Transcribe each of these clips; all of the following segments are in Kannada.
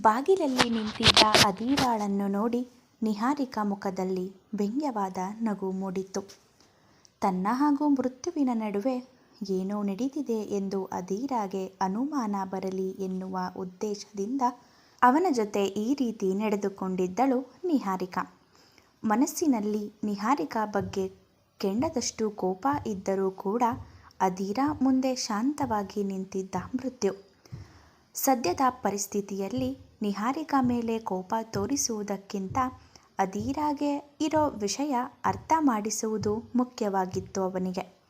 ಬಾಗಿಲಲ್ಲಿ ನಿಂತಿದ್ದ ಅದೀರಾಳನ್ನು ನೋಡಿ ನಿಹಾರಿಕಾ ಮುಖದಲ್ಲಿ ವ್ಯಂಗ್ಯವಾದ ನಗು ಮೂಡಿತು ತನ್ನ ಹಾಗೂ ಮೃತ್ಯುವಿನ ನಡುವೆ ಏನೋ ನಡೆದಿದೆ ಎಂದು ಅದೀರಾಗೆ ಅನುಮಾನ ಬರಲಿ ಎನ್ನುವ ಉದ್ದೇಶದಿಂದ ಅವನ ಜೊತೆ ಈ ರೀತಿ ನಡೆದುಕೊಂಡಿದ್ದಳು ನಿಹಾರಿಕಾ. ಮನಸ್ಸಿನಲ್ಲಿ ನಿಹಾರಿಕಾ ಬಗ್ಗೆ ಕೆಂಡದಷ್ಟು ಕೋಪ ಇದ್ದರೂ ಕೂಡ ಅದೀರಾ ಮುಂದೆ ಶಾಂತವಾಗಿ ನಿಂತಿದ್ದ ಮೃತ್ಯು. ಸದ್ಯದ ಪರಿಸ್ಥಿತಿಯಲ್ಲಿ ನಿಹಾರಿಕಾ ಮೇಲೆ ಕೋಪ ತೋರಿಸುವುದಕ್ಕಿಂತ ಅದೀರಾಗೆ ಇರೋ ವಿಷಯ ಅರ್ಥ ಮಾಡಿಸುವುದು ಮುಖ್ಯವಾಗಿತ್ತು ಅವನಿಗೆ.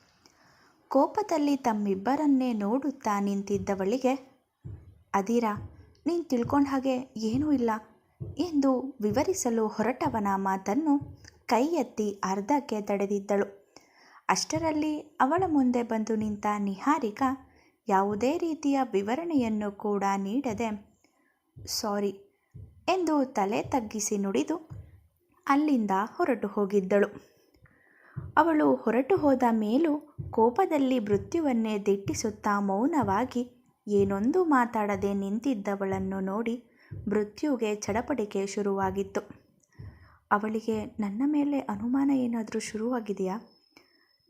ಕೋಪದಲ್ಲಿ ತಮ್ಮಿಬ್ಬರನ್ನೇ ನೋಡುತ್ತಾ ನಿಂತಿದ್ದವಳಿಗೆ ಅದೀರ ನೀನು ತಿಳ್ಕೊಂಡ ಹಾಗೆ ಏನೂ ಇಲ್ಲ ಎಂದು ವಿವರಿಸಲು ಹೊರಟವನ ಮಾತನ್ನು ಕೈ ಎತ್ತಿ ಅರ್ಧಕ್ಕೆ ತಡೆದಿದ್ದಳು. ಅಷ್ಟರಲ್ಲಿ ಅವಳ ಮುಂದೆ ಬಂದು ನಿಂತ ನಿಹಾರಿಕಾ ಯಾವುದೇ ರೀತಿಯ ವಿವರಣೆಯನ್ನು ಕೂಡ ನೀಡದೆ ಸಾರಿ ಎಂದು ತಲೆ ತಗ್ಗಿಸಿ ನುಡಿದು ಅಲ್ಲಿಂದ ಹೊರಟು ಹೋಗಿದ್ದಳು. ಅವಳು ಹೊರಟು ಹೋದ ಮೇಲೂ ಕೋಪದಲ್ಲಿ ಮೃತ್ಯುವನ್ನೇ ದಿಟ್ಟಿಸುತ್ತಾ ಮೌನವಾಗಿ ಏನೊಂದೂ ಮಾತಾಡದೆ ನಿಂತಿದ್ದವಳನ್ನು ನೋಡಿ ಮೃತ್ಯುಗೆ ಚಡಪಡಿಕೆ ಶುರುವಾಗಿತ್ತು. ಅವಳಿಗೆ, ನನ್ನ ಮೇಲೆ ಅನುಮಾನ ಏನಾದರೂ ಶುರುವಾಗಿದೆಯಾ?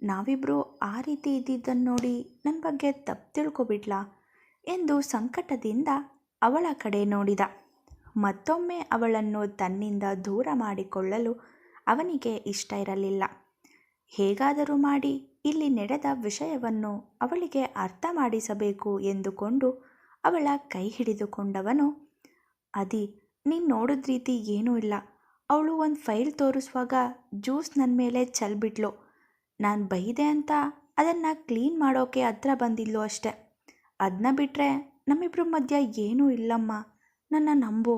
ನಾವಿಬ್ಬರು ಆ ರೀತಿ ಇದ್ದಿದ್ದನ್ನು ನೋಡಿ ನನ್ನ ಬಗ್ಗೆ ತಪ್ಪು ತಿಳ್ಕೊಬಿಡ್ಲಾ ಎಂದು ಸಂಕಟದಿಂದ ಅವಳ ಕಡೆ ನೋಡಿದ. ಮತ್ತೊಮ್ಮೆ ಅವಳನ್ನು ತನ್ನಿಂದ ದೂರ ಮಾಡಿಕೊಳ್ಳಲು ಅವನಿಗೆ ಇಷ್ಟ ಇರಲಿಲ್ಲ. ಹೇಗಾದರೂ ಮಾಡಿ, ಇಲ್ಲಿ ನಡೆದ ವಿಷಯವನ್ನು ಅವಳಿಗೆ ಅರ್ಥ ಮಾಡಿಸಬೇಕು ಎಂದುಕೊಂಡು ಅವಳ ಕೈ ಹಿಡಿದುಕೊಂಡವನು, ಅದಿ, ನೀನು ನೋಡಿದ ರೀತಿ ಏನೂ ಇಲ್ಲ. ಅವಳು ಒಂದು ಫೈಲ್ ತೋರಿಸುವಾಗ ಜ್ಯೂಸ್ ನನ್ನ ಮೇಲೆ ಚೆಲ್ಬಿಟ್ಳು. ನಾನು ಬೈದೆ ಅಂತ ಅದನ್ನು ಕ್ಲೀನ್ ಮಾಡೋಕೆ ಹತ್ರ ಬಂದಿದ್ಲು ಅಷ್ಟೆ ಅದನ್ನ ಬಿಟ್ರೆ ನಮ್ಮಿಬ್ರ ಮಧ್ಯ ಏನೂ ಇಲ್ಲಮ್ಮ ನನ್ನ ನಂಬು.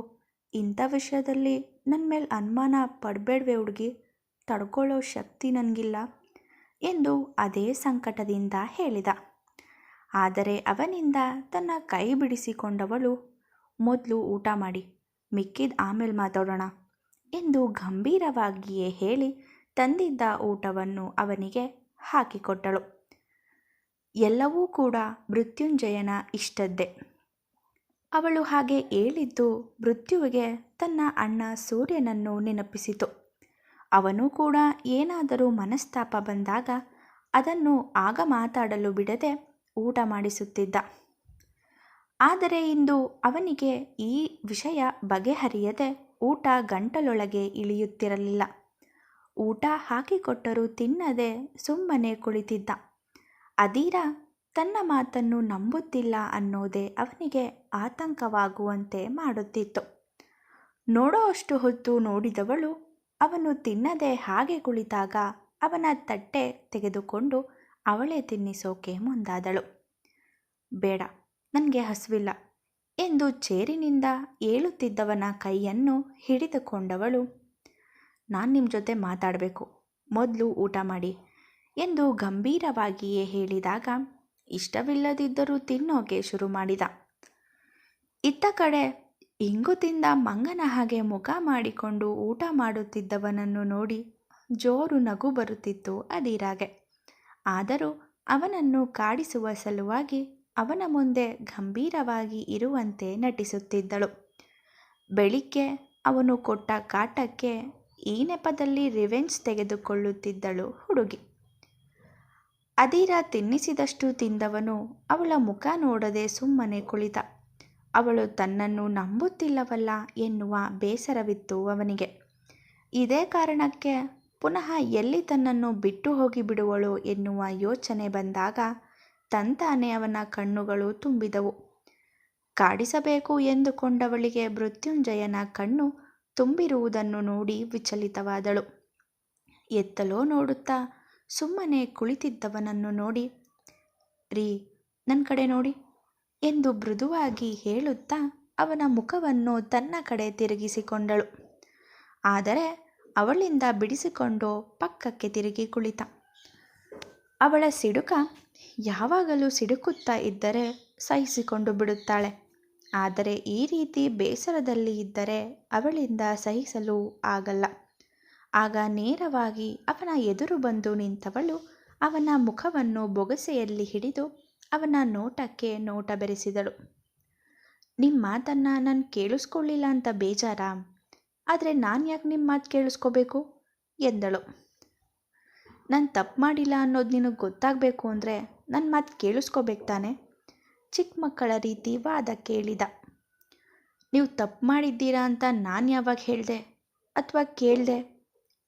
ಇಂಥ ವಿಷಯದಲ್ಲಿ ನನ್ನ ಮೇಲೆ ಅನುಮಾನ ಪಡಬೇಡ್ವೆ ಹುಡುಗಿ ತಡ್ಕೊಳ್ಳೋ ಶಕ್ತಿ ನನಗಿಲ್ಲ ಎಂದು ಅದೇ ಸಂಕಟದಿಂದ ಹೇಳಿದ. ಆದರೆ ಅವನಿಂದ ತನ್ನ ಕೈ ಬಿಡಿಸಿಕೊಂಡವಳು ಮೊದಲು ಊಟ ಮಾಡಿ, ಮಿಕ್ಕಿದ ಆಮೇಲೆ ಮಾತಾಡೋಣ ಎಂದು ಗಂಭೀರವಾಗಿಯೇ ಹೇಳಿ ತಂದಿದ್ದ ಊಟವನ್ನು ಅವನಿಗೆ ಹಾಕಿಕೊಟ್ಟಳು. ಎಲ್ಲವೂ ಕೂಡ ಮೃತ್ಯುಂಜಯನ ಇಷ್ಟದ್ದೇ. ಅವಳು ಹಾಗೆ ಹೇಳಿದ್ದು ಮೃತ್ಯುವಿಗೆ ತನ್ನ ಅಣ್ಣ ಸೂರ್ಯನನ್ನು ನೆನಪಿಸಿತು. ಅವನು ಕೂಡ ಏನಾದರೂ ಮನಸ್ತಾಪ ಬಂದಾಗ ಅದನ್ನು ಆಗ ಮಾತಾಡಲು ಬಿಡದೆ ಊಟ ಮಾಡಿಸುತ್ತಿದ್ದ. ಆದರೆ ಇಂದು ಅವನಿಗೆ ಈ ವಿಷಯ ಬಗೆಹರಿಯದೆ ಊಟ ಗಂಟಲೊಳಗೆ ಇಳಿಯುತ್ತಿರಲಿಲ್ಲ. ಊಟ ಹಾಕಿಕೊಟ್ಟರೂ ತಿನ್ನದೆ ಸುಮ್ಮನೆ ಕುಳಿತಿದ್ದ. ಅದೀರಾ ತನ್ನ ಮಾತನ್ನು ನಂಬುತ್ತಿಲ್ಲ ಅನ್ನೋದೇ ಅವನಿಗೆ ಆತಂಕವಾಗುವಂತೆ ಮಾಡುತ್ತಿತ್ತು. ನೋಡೋ ಅಷ್ಟು ಹೊತ್ತು ನೋಡಿದವಳು ಅವನು ತಿನ್ನದೆ ಹಾಗೆ ಕುಳಿತಾಗ ಅವನ ತಟ್ಟೆ ತೆಗೆದುಕೊಂಡು ಅವಳೇ ತಿನ್ನಿಸೋಕೆ ಮುಂದಾದಳು. ಬೇಡ, ನನಗೆ ಹಸುವಿಲ್ಲ ಎಂದು ಚೇರಿನಿಂದ ಏಳುತ್ತಿದ್ದವನ ಕೈಯನ್ನು ಹಿಡಿದುಕೊಂಡವಳು, ನಾನು ನಿಮ್ಮ ಜೊತೆ ಮಾತಾಡಬೇಕು, ಮೊದಲು ಊಟ ಮಾಡಿ ಎಂದು ಗಂಭೀರವಾಗಿಯೇ ಹೇಳಿದಾಗ, ಇಷ್ಟವಿಲ್ಲದಿದ್ದರೂ ತಿನ್ನೋಕೆ ಶುರು ಮಾಡಿದ. ಇತ್ತ ಕಡೆ ಇಂಗು ತಿಂದ ಮಂಗನ ಹಾಗೆ ಮುಖ ಮಾಡಿಕೊಂಡು ಊಟ ಮಾಡುತ್ತಿದ್ದವನನ್ನು ನೋಡಿ ಜೋರು ನಗು ಬರುತ್ತಿತ್ತು ಅದಿರಾಗೆ ಆದರೂ ಅವನನ್ನು ಕಾಡಿಸುವ ಸಲುವಾಗಿ ಅವನ ಮುಂದೆ ಗಂಭೀರವಾಗಿ ಇರುವಂತೆ ನಟಿಸುತ್ತಿದ್ದಳು. ಬೆಳಿಗ್ಗೆ ಅವನು ಕೊಟ್ಟ ಕಾಟಕ್ಕೆ ಈ ನೆಪದಲ್ಲಿ ರಿವೆಂಜ್ ತೆಗೆದುಕೊಳ್ಳುತ್ತಿದ್ದಳು ಹುಡುಗಿ. ಅದೀರಾ ತಿನ್ನಿಸಿದಷ್ಟು ತಿಂದವನು ಅವಳ ಮುಖ ನೋಡದೆ ಸುಮ್ಮನೆ ಕುಳಿತ. ಅವಳು ತನ್ನನ್ನು ನಂಬುತ್ತಿಲ್ಲವಲ್ಲ ಎನ್ನುವ ಬೇಸರವಿತ್ತು ಅವನಿಗೆ. ಇದೇ ಕಾರಣಕ್ಕೆ ಪುನಃ ಎಲ್ಲಿ ತನ್ನನ್ನು ಬಿಟ್ಟು ಹೋಗಿಬಿಡುವಳೋ ಎನ್ನುವ ಯೋಚನೆ ಬಂದಾಗ ತಂತಾನೆ ಅವನ ಕಣ್ಣುಗಳು ತುಂಬಿದವು. ಕಾಡಿಸಬೇಕು ಎಂದುಕೊಂಡವಳಿಗೆ ಮೃತ್ಯುಂಜಯನ ಕಣ್ಣು ತುಂಬಿರುವುದನ್ನು ನೋಡಿ ವಿಚಲಿತವಾದಳು. ಎತ್ತಲೋ ನೋಡುತ್ತಾ ಸುಮ್ಮನೆ ಕುಳಿತಿದ್ದವನನ್ನು ನೋಡಿ, ರೀ ನನ್ನ ಕಡೆ ನೋಡಿ, ಎಂದು ಮೃದುವಾಗಿ ಹೇಳುತ್ತಾ ಅವನ ಮುಖವನ್ನು ತನ್ನ ಕಡೆ ತಿರುಗಿಸಿಕೊಂಡಳು. ಆದರೆ ಅವಳಿಂದ ಬಿಡಿಸಿಕೊಂಡು ಪಕ್ಕಕ್ಕೆ ತಿರುಗಿ ಕುಳಿತ. ಅವಳ ಸಿಡುಕ ಯಾವಾಗಲೂ ಸಿಡುಕುತ್ತಾ ಇದ್ದರೆ ಸಹಿಸಿಕೊಂಡು ಬಿಡುತ್ತಾಳೆ. ಆದರೆ ಈ ರೀತಿ ಬೇಸರದಲ್ಲಿ ಇದ್ದರೆ ಅವಳಿಂದ ಸಹಿಸಲು ಆಗಲ್ಲ. ಆಗ ನೇರವಾಗಿ ಅವನ ಎದುರು ಬಂದು ನಿಂತವಳು ಅವನ ಮುಖವನ್ನು ಬೊಗಸೆಯಲ್ಲಿ ಹಿಡಿದು ಅವನ ನೋಟಕ್ಕೆ ನೋಟ ಬೆರೆಸಿದಳು. ನಿಮ್ಮ ಮಾತನ್ನು ನಾನು ಕೇಳಿಸ್ಕೊಳ್ಳಿಲ್ಲ ಅಂತ ಬೇಜಾರಾ? ಆದರೆ ನಾನು ಯಾಕೆ ನಿಮ್ಮ ಮಾತು ಕೇಳಿಸ್ಕೋಬೇಕು? ಎಂದಳು. ನಾನು ತಪ್ಪು ಮಾಡಿಲ್ಲ ಅನ್ನೋದು ನಿನಗೆ ಗೊತ್ತಾಗಬೇಕು ಅಂದರೆ ನನ್ನ ಮಾತು ಕೇಳಿಸ್ಕೋಬೇಕು ತಾನೆ? ಚಿಕ್ಕ ಮಕ್ಕಳ ರೀತಿ ವಾದ ಕೇಳಿದ. ನೀವು ತಪ್ಪು ಮಾಡಿದ್ದೀರಾ ಅಂತ ನಾನು ಯಾವಾಗ ಹೇಳಿದೆ? ಅಥವಾ ಕೇಳಿದೆ?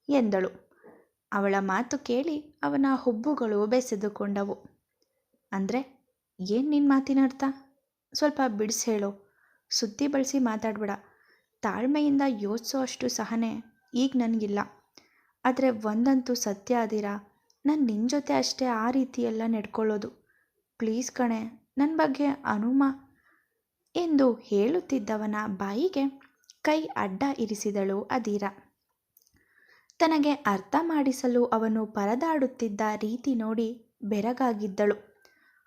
ಎಂದಳು. ಅವಳ ಮಾತು ಕೇಳಿ ಅವನ ಹುಬ್ಬುಗಳು ಬೆಸೆದುಕೊಂಡವು. ಅಂದರೆ, ಏನು ನಿನ್ನ ಮಾತಿನ ಅರ್ಥ? ಸ್ವಲ್ಪ ಬಿಡಿಸಿ ಹೇಳು. ಸುದ್ದಿ ಬಳಸಿ ಮಾತಾಡಬೇಡ. ತಾಳ್ಮೆಯಿಂದ ಯೋಚಿಸೋ ಅಷ್ಟು ಸಹನೆ ಈಗ ನನಗಿಲ್ಲ. ಆದರೆ ಒಂದಂತೂ ಸತ್ಯ ಅದಿರಾ? ನಾನು ನಿನ್ನ ಜೊತೆ ಅಷ್ಟೇ ಆ ರೀತಿಯೆಲ್ಲ ನಡ್ಕೊಳ್ಳೋದು. ಪ್ಲೀಸ್ ಕಣೆ ನನ್ನ ಬಗ್ಗೆ ಅನುಮ. ಎಂದು ಹೇಳುತ್ತಿದ್ದವನ ಬಾಯಿಗೆ ಕೈ ಅಡ್ಡ ಇರಿಸಿದಳು ಅದೀರ ತನಗೆ ಅರ್ಥ ಮಾಡಿಸಲು ಅವನು ಪರದಾಡುತ್ತಿದ್ದ ರೀತಿ ನೋಡಿ ಬೆರಗಾಗಿದ್ದಳು.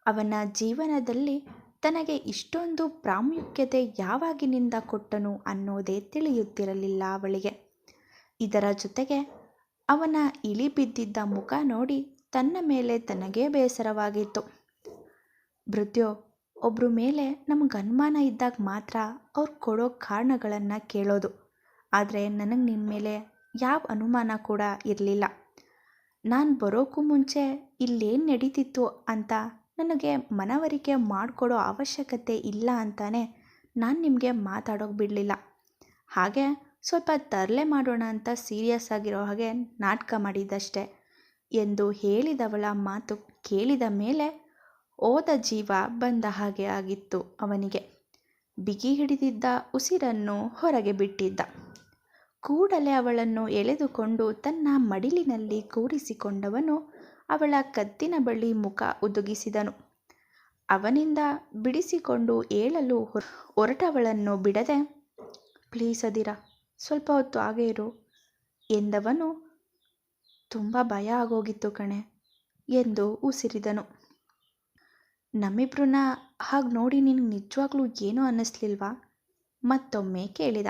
ಅವನ ಜೀವನದಲ್ಲಿ ತನಗೆ ಇಷ್ಟೊಂದು ಪ್ರಾಮುಖ್ಯತೆ ಯಾವಾಗಿನಿಂದ ಕೊಟ್ಟನು ಅನ್ನೋದೇ ತಿಳಿಯುತ್ತಿರಲಿಲ್ಲ ಅವಳಿಗೆ. ಇದರ ಜೊತೆಗೆ ಅವನ ಇಳಿಬಿದ್ದಿದ್ದ ಮುಖ ನೋಡಿ ತನ್ನ ಮೇಲೆ ತನಗೇ ಬೇಸರವಾಗಿತ್ತು. ಮೃತ್ಯು ಒಬ್ಬರ ಮೇಲೆ ನಮಗೆ ಅನುಮಾನ ಇದ್ದಾಗ ಮಾತ್ರ ಅವ್ರು ಕೊಡೋ ಕಾರಣಗಳನ್ನು ಕೇಳೋದು. ಆದರೆ ನನಗೆ ನಿಮ್ಮ ಮೇಲೆ ಯಾವ ಅನುಮಾನ ಕೂಡ ಇರಲಿಲ್ಲ. ನಾನು ಬರೋಕ್ಕೂ ಮುಂಚೆ ಇಲ್ಲೇನು ನಡೀತಿತ್ತು ಅಂತ ನನಗೆ ಮನವರಿಕೆ ಮಾಡಿಕೊಡೋ ಅವಶ್ಯಕತೆ ಇಲ್ಲ ಅಂತಾನೆ ನಾನು ನಿಮಗೆ ಮಾತಾಡೋಕೆ ಬಿಡಲಿಲ್ಲ. ಹಾಗೆ ಸ್ವಲ್ಪ ತರಲೆ ಮಾಡೋಣ ಅಂತ ಸೀರಿಯಸ್ ಆಗಿರೋ ಹಾಗೆ ನಾಟಕ ಮಾಡಿದ್ದಷ್ಟೆ. ಎಂದು ಹೇಳಿದವಳ ಮಾತು ಕೇಳಿದ ಮೇಲೆ ಓದ ಜೀವ ಬಂದ ಹಾಗೆ ಆಗಿತ್ತು ಅವನಿಗೆ. ಬಿಗಿ ಹಿಡಿದಿದ್ದ ಉಸಿರನ್ನು ಹೊರಗೆ ಬಿಟ್ಟಿದ್ದ. ಕೂಡಲೇ ಅವಳನ್ನು ಎಳೆದುಕೊಂಡು ತನ್ನ ಮಡಿಲಿನಲ್ಲಿ ಕೂರಿಸಿಕೊಂಡವನು ಅವಳ ಕತ್ತಿನ ಬಳಿ ಮುಖ ಉದುಗಿಸಿದನು. ಅವನಿಂದ ಬಿಡಿಸಿಕೊಂಡು ಏಳಲು ಹೊರಟವಳನ್ನು ಬಿಡದೆ, ಪ್ಲೀಸ್ ಅದಿರ, ಸ್ವಲ್ಪ ಹೊತ್ತು ಹಾಗೇ ಇರು ಎಂದವನು, ತುಂಬ ಭಯ ಆಗೋಗಿತ್ತು ಕಣೆ ಎಂದು ಉಸಿರಿದನು. ನಮ್ಮಿಬ್ರನ್ನ ಹಾಗೆ ನೋಡಿ ನಿನಗೆ ನಿಜವಾಗ್ಲೂ ಏನೂ ಅನ್ನಿಸ್ಲಿಲ್ವಾ? ಮತ್ತೊಮ್ಮೆ ಕೇಳಿದ.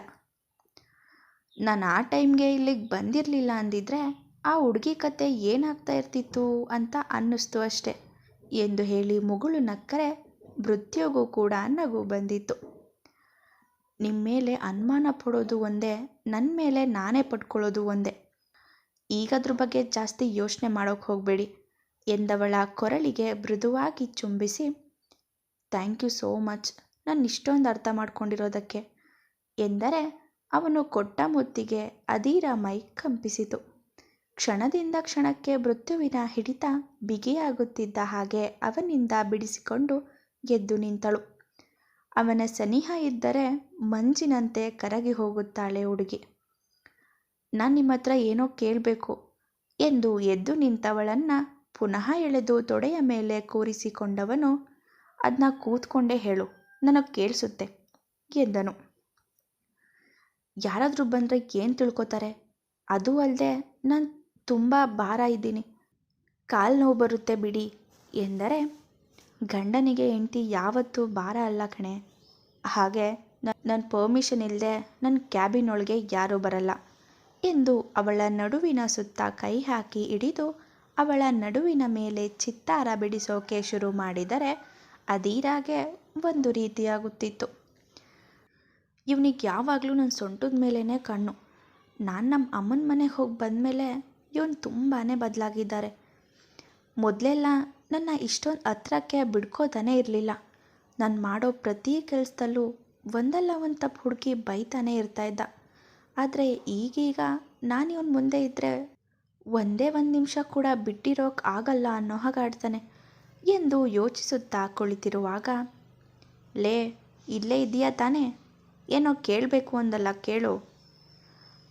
ನಾನು ಆ ಟೈಮ್ಗೆ ಇಲ್ಲಿಗೆ ಬಂದಿರಲಿಲ್ಲ ಅಂದಿದ್ರೆ ಆ ಹುಡುಗಿ ಕತೆ ಏನಾಗ್ತಾ ಇರ್ತಿತ್ತು ಅಂತ ಅನ್ನಿಸ್ತು ಅಷ್ಟೆ. ಎಂದು ಹೇಳಿ ಮುಗುಳು ನಕ್ಕರೆ ಮೃತ್ಯುಗೂ ಕೂಡ ನಗು ಬಂದಿತ್ತು. ನಿಮ್ಮ ಮೇಲೆ ಅನುಮಾನ ಪಡೋದು ಒಂದೇ ನನ್ನ ಮೇಲೆ ನಾನೇ ಪಡ್ಕೊಳ್ಳೋದು ಒಂದೇ. ಈಗದ್ರ ಬಗ್ಗೆ ಜಾಸ್ತಿ ಯೋಚನೆ ಮಾಡೋಕೆ ಹೋಗಬೇಡಿ, ಎಂದವಳ ಕೊರಳಿಗೆ ಮೃದುವಾಗಿ ಚುಂಬಿಸಿ, ಥ್ಯಾಂಕ್ ಯು ಸೋ ಮಚ್, ನಾನು ಇಷ್ಟೊಂದು ಅರ್ಥ ಮಾಡ್ಕೊಂಡಿರೋದಕ್ಕೆ, ಎಂದರೆ ಅವನು ಕೊಟ್ಟ ಮುತ್ತಿಗೆ ಅದೀರ ಮೈ ಕಂಪಿಸಿತು. ಕ್ಷಣದಿಂದ ಕ್ಷಣಕ್ಕೆ ಮೃತ್ಯುವಿನ ಹಿಡಿತ ಬಿಗಿಯಾಗುತ್ತಿದ್ದ ಹಾಗೆ ಅವನಿಂದ ಬಿಡಿಸಿಕೊಂಡು ಗೆದ್ದು ನಿಂತಳು. ಅವನ ಸನಿಹ ಇದ್ದರೆ ಮಂಜಿನಂತೆ ಕರಗಿ ಹೋಗುತ್ತಾಳೆ ಹುಡುಗಿ. ನಾನು ನಿಮ್ಮ ಹತ್ರ ಏನೋ ಕೇಳಬೇಕು ಎಂದು ಎದ್ದು ನಿಂತವಳನ್ನು ಪುನಃ ಎಳೆದು ತೊಡೆಯ ಮೇಲೆ ಕೂರಿಸಿಕೊಂಡವನು ಅದನ್ನ ಕೂತ್ಕೊಂಡೇ ಹೇಳು, ನನಗೆ ಕೇಳಿಸುತ್ತೆ ಎಂದನು. ಯಾರಾದರೂ ಬಂದರೆ ಏನು ತಿಳ್ಕೊತಾರೆ? ಅದು ಅಲ್ಲದೆ ನಾನು ತುಂಬ ಭಾರ ಇದ್ದೀನಿ. ಕಾಲು ನೋವು ಬರುತ್ತೆ ಬಿಡಿ ಎಂದರೆ ಗಂಡನಿಗೆ ಹೆಂಡ್ತಿ ಯಾವತ್ತೂ ಭಾರ ಅಲ್ಲ ಕಣೆ. ಹಾಗೆ ನನ್ನ ಪರ್ಮಿಷನ್ ಇಲ್ಲದೆ ನನ್ನ ಕ್ಯಾಬಿನ್ ಒಳಗೆ ಯಾರೂ ಬರಲ್ಲ ಎಂದು ಅವಳ ನಡುವಿನ ಸುತ್ತ ಕೈ ಹಾಕಿ ಹಿಡಿದು ಅವಳ ನಡುವಿನ ಮೇಲೆ ಚಿತ್ತಾರ ಬಿಡಿಸೋಕೆ ಶುರು ಮಾಡಿದರೆ ಅದೀರಾಗೆ ಒಂದು ರೀತಿಯಾಗುತ್ತಿತ್ತು. ಇವನಿಗೆ ಯಾವಾಗಲೂ ನನ್ನ ಸೊಂಟದ ಮೇಲೇ ಕಣ್ಣು. ನಾನು ನಮ್ಮ ಅಮ್ಮನ ಮನೆಗೆ ಹೋಗಿ ಬಂದಮೇಲೆ ಇವನು ತುಂಬಾ ಬದಲಾಗಿದ್ದಾರೆ. ಮೊದಲೆಲ್ಲ ನನ್ನ ಇಷ್ಟೊಂದು ಹತ್ರಕ್ಕೆ ಬಿಡ್ಕೋತಾನೆ ಇರಲಿಲ್ಲ. ನಾನು ಮಾಡೋ ಪ್ರತಿ ಕೆಲಸದಲ್ಲೂ ಒಂದಲ್ಲ ಒಂದು ತಪ್ಪು ಹುಡುಕಿ ಬೈತಾನೆ ಇರ್ತಾಯಿದ್ದ ಆದರೆ ಈಗೀಗ ನಾನು ಇವನ ಮುಂದೆ ಇದ್ದರೆ ಒಂದೇ ಒಂದು ನಿಮಿಷ ಕೂಡ ಬಿಟ್ಟಿರೋಕೆ ಆಗಲ್ಲ ಅನ್ನೋ ಹಾಗಾಡ್ತಾನೆ ಎಂದು ಯೋಚಿಸುತ್ತಾ ಕುಳಿತಿರುವಾಗ, ಲೇ, ಇಲ್ಲೇ ಇದೆಯಾ ತಾನೇ? ಏನೋ ಕೇಳಬೇಕು ಅಂದಲ್ಲ ಕೇಳು.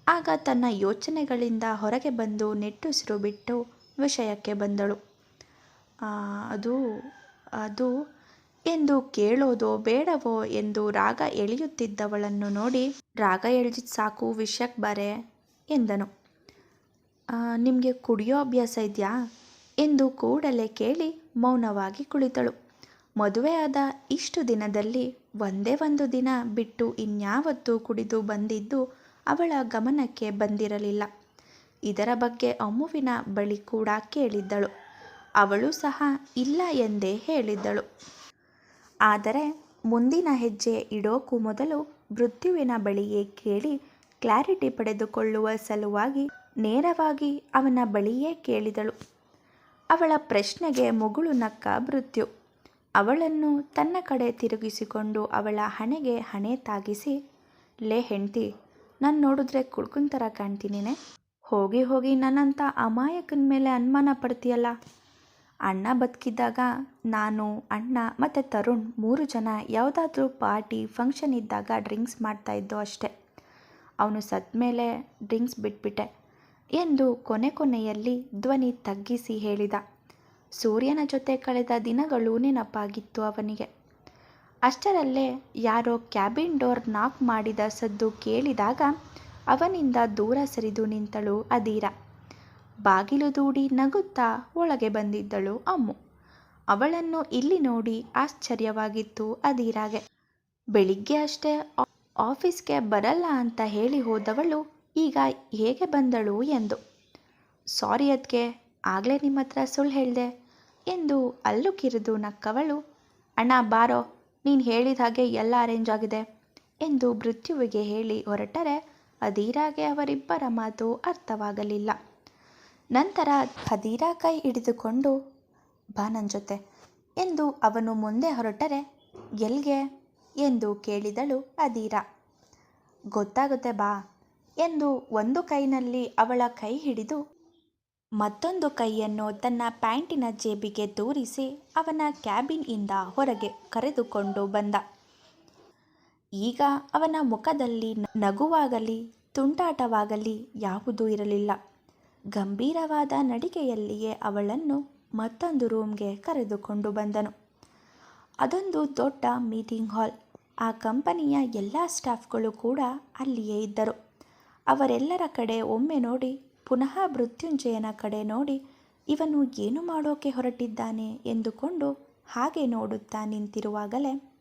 ಆಗ ತನ್ನ ಯೋಚನೆಗಳಿಂದ ಹೊರಗೆ ಬಂದು ನೆಟ್ಟುಸಿರು ಬಿಟ್ಟು ವಿಷಯಕ್ಕೆ ಬಂದಳು. ಅದು ಅದು ಎಂದು ಕೇಳೋದೋ ಬೇಡವೋ ಎಂದು ರಾಗ ಎಳೆಯುತ್ತಿದ್ದವಳನ್ನು ನೋಡಿ, ರಾಗ ಎಳೆದಿದ್ದು ಸಾಕು ವಿಷಯಕ್ಕೆ ಬರೆ ಎಂದನು. ನಿಮಗೆ ಕುಡಿಯೋ ಅಭ್ಯಾಸ ಇದೆಯಾ? ಎಂದು ಕೂಡಲೇ ಕೇಳಿ ಮೌನವಾಗಿ ಕುಳಿತಳು. ಮದುವೆಯಾದ ಇಷ್ಟು ದಿನದಲ್ಲಿ ಒಂದೇ ಒಂದು ದಿನ ಬಿಟ್ಟು ಇನ್ಯಾವತ್ತೂ ಕುಡಿದು ಬಂದಿದ್ದು ಅವಳ ಗಮನಕ್ಕೆ ಬಂದಿರಲಿಲ್ಲ. ಇದರ ಬಗ್ಗೆ ಅಮ್ಮುವಿನ ಬಳಿ ಕೂಡ ಕೇಳಿದ್ದಳು. ಅವಳು ಸಹ ಇಲ್ಲ ಎಂದೇ ಹೇಳಿದ್ದಳು. ಆದರೆ ಮುಂದಿನ ಹೆಜ್ಜೆ ಇಡೋಕು ಮೊದಲು ಮೃತ್ಯುವಿನ ಬಳಿಯೇ ಕೇಳಿ ಕ್ಲಾರಿಟಿ ಪಡೆದುಕೊಳ್ಳುವ ಸಲುವಾಗಿ ನೇರವಾಗಿ ಅವನ ಬಳಿಯೇ ಕೇಳಿದಳು. ಅವಳ ಪ್ರಶ್ನೆಗೆ ಮುಗುಳು ನಕ್ಕ ಮೃತ್ಯು. ಅವಳನ್ನು ತನ್ನ ಕಡೆ ತಿರುಗಿಸಿಕೊಂಡು ಅವಳ ಹಣೆಗೆ ಹಣೆ ತಾಗಿಸಿ, ಲೇ ಹೆಂಡ್ತಿ, ನಾನು ನೋಡಿದ್ರೆ ಕುಳ್ಕುನ್ ಥರ ಕಾಣ್ತೀನಿನೇ? ಹೋಗಿ ಹೋಗಿ ನನ್ನಂಥ ಅಮಾಯಕನ ಮೇಲೆ ಅನುಮಾನ ಪಡ್ತೀಯಲ್ಲ? ಅಣ್ಣ ಬದುಕಿದ್ದಾಗ ನಾನು, ಅಣ್ಣ ಮತ್ತು ತರುಣ್ ಮೂರು ಜನ ಯಾವುದಾದ್ರೂ ಪಾರ್ಟಿ, ಫಂಕ್ಷನ್ ಇದ್ದಾಗ ಡ್ರಿಂಕ್ಸ್ ಮಾಡ್ತಾ ಇದ್ದೋ ಅಷ್ಟೆ. ಅವನು ಸತ್ತ ಮೇಲೆ ಡ್ರಿಂಕ್ಸ್ ಬಿಟ್ಬಿಟ್ಟೆ. ಎಂದು ಕೊನೆ ಕೊನೆಯಲ್ಲಿ ಧ್ವನಿ ತಗ್ಗಿಸಿ ಹೇಳಿದ. ಸೂರ್ಯನ ಜೊತೆ ಕಳೆದ ದಿನಗಳು ನೆನಪಾಗಿತ್ತು ಅವನಿಗೆ. ಅಷ್ಟರಲ್ಲೇ ಯಾರೋ ಕ್ಯಾಬಿನ್ ಡೋರ್ ನಾಕ್ ಮಾಡಿದ ಸದ್ದು ಕೇಳಿದಾಗ ಅವನಿಂದ ದೂರ ಸರಿದು ನಿಂತಳು ಅದೀರ ಬಾಗಿಲು ದೂಡಿ ನಗುತ್ತಾ ಒಳಗೆ ಬಂದಿದ್ದಳು ಅಮ್ಮು. ಅವಳನ್ನು ಇಲ್ಲಿ ನೋಡಿ ಆಶ್ಚರ್ಯವಾಗಿತ್ತು ಅದೀರಾಗೆ ಬೆಳಿಗ್ಗೆ ಅಷ್ಟೇ ಆಫೀಸ್ಗೆ ಬರಲ್ಲ ಅಂತ ಹೇಳಿ ಹೋದವಳು ಈಗ ಹೇಗೆ ಬಂದಳು ಎಂದು. ಸಾರಿ ಅದಕ್ಕೆ ಆಗಲೇ ನಿಮ್ಮ ಹತ್ರ ಸುಳ್ಳು ಹೇಳಿದೆ ಎಂದು ಅಲ್ಲು ಕಿರಿದು ನಕ್ಕವಳು, ಅಣ್ಣ, ಬಾರೋ, ನೀನು ಹೇಳಿದ ಹಾಗೆ ಎಲ್ಲ ಅರೇಂಜ್ ಆಗಿದೆ ಎಂದು ಮೃತ್ಯುವಿಗೆ ಹೇಳಿ ಹೊರಟರೆ ಅದೀರಾಗೆ ಅವರಿಬ್ಬರ ಮಾತು ಅರ್ಥವಾಗಲಿಲ್ಲ. ನಂತರ ಹದೀರಾ ಕೈ ಹಿಡಿದುಕೊಂಡು, ಬಾ ನನ್ನ ಜೊತೆ ಎಂದು ಅವನು ಮುಂದೆ ಹೊರಟರೆ, ಎಲ್ಗೆ? ಎಂದು ಕೇಳಿದಳು ಅದೀರಾ ಗೊತ್ತಾಗುತ್ತೆ ಬಾ ಎಂದು ಒಂದು ಕೈನಲ್ಲಿ ಅವಳ ಕೈ ಹಿಡಿದು ಮತ್ತೊಂದು ಕೈಯನ್ನು ತನ್ನ ಪ್ಯಾಂಟಿನ ಜೇಬಿಗೆ ತೂರಿಸಿ ಅವನ ಕ್ಯಾಬಿನ್ ಇಂದ ಹೊರಗೆ ಕರೆದುಕೊಂಡು ಬಂದ. ಈಗ ಅವನ ಮುಖದಲ್ಲಿ ನಗುವಾಗಲಿ, ತುಂಟಾಟವಾಗಲಿ ಯಾವುದೂ ಇರಲಿಲ್ಲ. ಗಂಭೀರವಾದ ನಡಿಗೆಯಲ್ಲಿಯೇ ಅವಳನ್ನು ಮತ್ತೊಂದು ರೂಮ್ಗೆ ಕರೆದುಕೊಂಡು ಬಂದನು. ಅದೊಂದು ದೊಡ್ಡ ಮೀಟಿಂಗ್ ಹಾಲ್. ಆ ಕಂಪನಿಯ ಎಲ್ಲ ಸ್ಟಾಫ್ಗಳು ಕೂಡ ಅಲ್ಲಿಯೇ ಇದ್ದರು. ಅವರೆಲ್ಲರ ಕಡೆ ಒಮ್ಮೆ ನೋಡಿ ಪುನಃ ಮೃತ್ಯುಂಜಯನ ಕಡೆ ನೋಡಿ ಇವನು ಏನು ಮಾಡೋಕೆ ಹೊರಟಿದ್ದಾನೆ ಎಂದುಕೊಂಡು ಹಾಗೆ ನೋಡುತ್ತಾ ನಿಂತಿರುವಾಗಲೇ,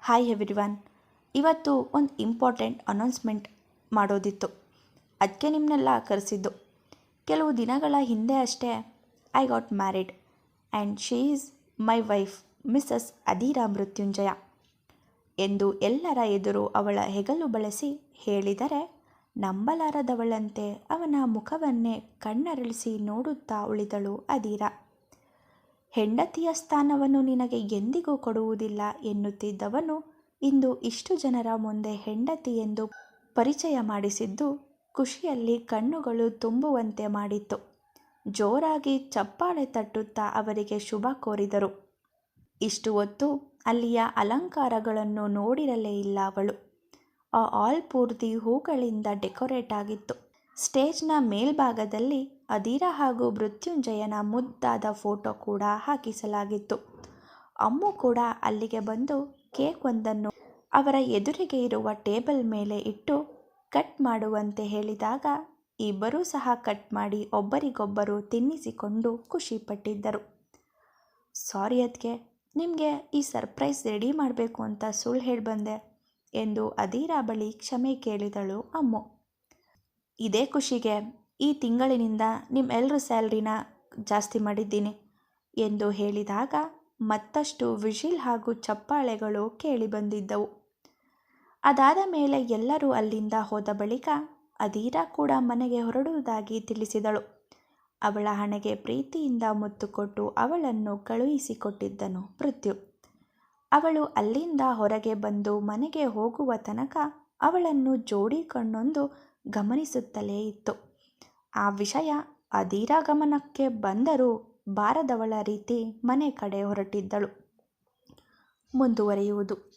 ಹಾಯ್ ಎವ್ರಿವನ್, ಇವತ್ತು ಒಂದು ಇಂಪಾರ್ಟೆಂಟ್ ಅನೌನ್ಸ್ಮೆಂಟ್ ಮಾಡೋದಿತ್ತು. ಅದಕ್ಕೆ ನಿಮ್ಮನ್ನೆಲ್ಲ ಕರೆಸಿದ್ದು. ಕೆಲವು ದಿನಗಳ ಹಿಂದೆ ಅಷ್ಟೇ I got married and she is my wife Mrs Adheera Mrityunjaya. ಎಂದು ಎಲ್ಲರ ಎದುರು ಅವಳ ಹೆಗಲು ಬಳಸಿ ಹೇಳಿದರೆ ನಂಬಲಾರದವಳಂತೆ ಅವನ ಮುಖವನ್ನೇ ಕಣ್ಣರಳಿಸಿ ನೋಡುತ್ತಾ ಉಳಿದಳು ಅದಿರ ಹೆಂಡತಿಯ ಸ್ಥಾನವನ್ನು ನಿನಗೆ ಎಂದಿಗೂ ಕೊಡುವುದಿಲ್ಲ ಎನ್ನುತ್ತಿದ್ದವನು ಇಂದು ಇಷ್ಟು ಜನರ ಮುಂದೆ ಹೆಂಡತಿ ಎಂದು ಪರಿಚಯ ಮಾಡಿಸಿದ್ದು ಖುಷಿಯಲ್ಲಿ ಕಣ್ಣುಗಳು ತುಂಬುವಂತೆ ಮಾಡಿತ್ತು. ಜೋರಾಗಿ ಚಪ್ಪಾಳೆ ತಟ್ಟುತ್ತಾ ಅವರಿಗೆ ಶುಭ ಕೋರಿದರು. ಇಷ್ಟು ಹೊತ್ತು ಅಲ್ಲಿಯ ಅಲಂಕಾರಗಳನ್ನು ನೋಡಿರಲೇ ಇಲ್ಲ ಅವಳು. ಆ ಆಲ್ ಪೂರ್ತಿ ಹೂಗಳಿಂದ ಡೆಕೋರೇಟ್ ಆಗಿತ್ತು. ಸ್ಟೇಜ್ನ ಮೇಲ್ಭಾಗದಲ್ಲಿ ಅದಿರ ಹಾಗೂ ಮೃತ್ಯುಂಜಯನ ಮುದ್ದಾದ ಫೋಟೋ ಕೂಡ ಹಾಕಿಸಲಾಗಿತ್ತು. ಅಮ್ಮು ಕೂಡ ಅಲ್ಲಿಗೆ ಬಂದು ಕೇಕ್ ಒಂದನ್ನು ಅವರ ಎದುರಿಗೆ ಇರುವ ಟೇಬಲ್ ಮೇಲೆ ಇಟ್ಟು ಕಟ್ ಮಾಡುವಂತೆ ಹೇಳಿದಾಗ ಇಬ್ಬರೂ ಸಹ ಕಟ್ ಮಾಡಿ ಒಬ್ಬರಿಗೊಬ್ಬರು ತಿನ್ನಿಸಿಕೊಂಡು ಖುಷಿಪಟ್ಟಿದ್ದರು ಸಾರಿ ಅದಕ್ಕೆ ನಿಮಗೆ ಈ ಸರ್ಪ್ರೈಸ್ ರೆಡಿ ಮಾಡಬೇಕು ಅಂತ ಸುಳ್ಳು ಹೇಳಿ ಬಂದೆ ಎಂದು ಅದೀರಾ ಬಳಿ ಕ್ಷಮೆ ಕೇಳಿದಳು ಅಮ್ಮು. ಇದೇ ಖುಷಿಗೆ ಈ ತಿಂಗಳಿನಿಂದ ನಿಮ್ಮೆಲ್ಲರ ಸ್ಯಾಲ್ರಿನ ಜಾಸ್ತಿ ಮಾಡಿದ್ದೀನಿ ಎಂದು ಹೇಳಿದಾಗ ಮತ್ತಷ್ಟು ವಿಶಿಲ್ ಹಾಗೂ ಚಪ್ಪಾಳೆಗಳು ಕೇಳಿಬಂದಿದ್ದವು ಅದಾದ ಮೇಲೆ ಎಲ್ಲರೂ ಅಲ್ಲಿಂದ ಹೋದ ಬಳಿಕ ಅದೀರಾ ಕೂಡ ಮನೆಗೆ ಹೊರಡುವುದಾಗಿ ತಿಳಿಸಿದಳು. ಅವಳ ಹಣೆಗೆ ಪ್ರೀತಿಯಿಂದ ಮುತ್ತು ಕೊಟ್ಟು ಅವಳನ್ನು ಕಳುಹಿಸಿಕೊಟ್ಟಿದ್ದನು ಮೃತ್ಯು. ಅವಳು ಅಲ್ಲಿಂದ ಹೊರಗೆ ಬಂದು ಮನೆಗೆ ಹೋಗುವ ತನಕ ಅವಳನ್ನು ಜೋಡಿ ಕಣ್ಣೊಂದು ಗಮನಿಸುತ್ತಲೇ ಇತ್ತು. ಆ ವಿಷಯ ಅದೀರ ಗಮನಕ್ಕೆ ಬಂದರೂ ಬಾರದವಳ ರೀತಿ ಮನೆ ಕಡೆ ಹೊರಟಿದ್ದಳು. ಮುಂದುವರಿಯುವುದು.